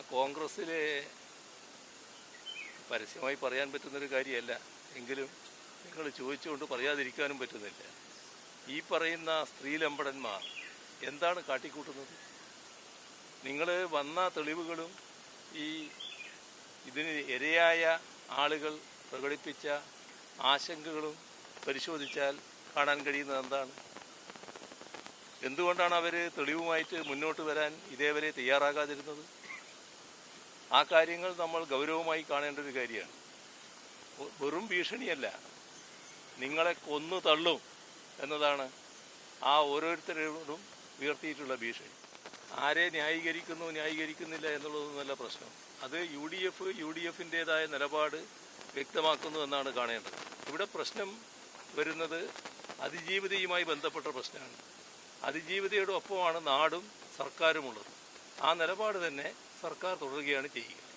കോൺഗ്രസ്സിലെ പരസ്യമായി പറയാൻ പറ്റുന്നൊരു കാര്യമല്ല. എങ്കിലും നിങ്ങൾ ചോദിച്ചുകൊണ്ട് പറയാതിരിക്കാനും പറ്റുന്നില്ല. ഈ പറയുന്ന സ്ത്രീലമ്പടന്മാർ എന്താണ് കാട്ടിക്കൂട്ടുന്നത്? നിങ്ങൾ വന്ന തെളിവുകളും ഈ ഇതിന് ഇരയായ ആളുകൾ പ്രകടിപ്പിച്ച ആശങ്കകളും പരിശോധിച്ചാൽ കാണാൻ കഴിയുന്നത് എന്താണ്? എന്തുകൊണ്ടാണ് അവർ തെളിവുമായിട്ട് മുന്നോട്ട് വരാൻ ഇതേവരെ തയ്യാറാകാതിരുന്നത്? ആ കാര്യങ്ങൾ നമ്മൾ ഗൗരവമായി കാണേണ്ട ഒരു കാര്യമാണ്. വെറും ഭീഷണിയല്ല. നിങ്ങളെ കൊന്നു തള്ളും എന്നതാണ് ആ ഓരോരുത്തരോടും ഉയർത്തിയിട്ടുള്ള ഭീഷണി. ആരെ ന്യായീകരിക്കുന്നു ന്യായീകരിക്കുന്നില്ല എന്നുള്ളതൊന്നുമല്ല പ്രശ്നം. അത് U D F U D എഫിന്റെതായ നിലപാട് വ്യക്തമാക്കുന്നു എന്നാണ് കാണേണ്ടത്. ഇവിടെ പ്രശ്നം വരുന്നത് അതിജീവിതയുമായി ബന്ധപ്പെട്ട പ്രശ്നമാണ്. അതിജീവിതയുടെ ഒപ്പമാണ് നാടും സർക്കാരുമുള്ളത്. ആ നിലപാട് തന്നെ സർക്കാർ തുടരുകയാണ് ചെയ്യുക.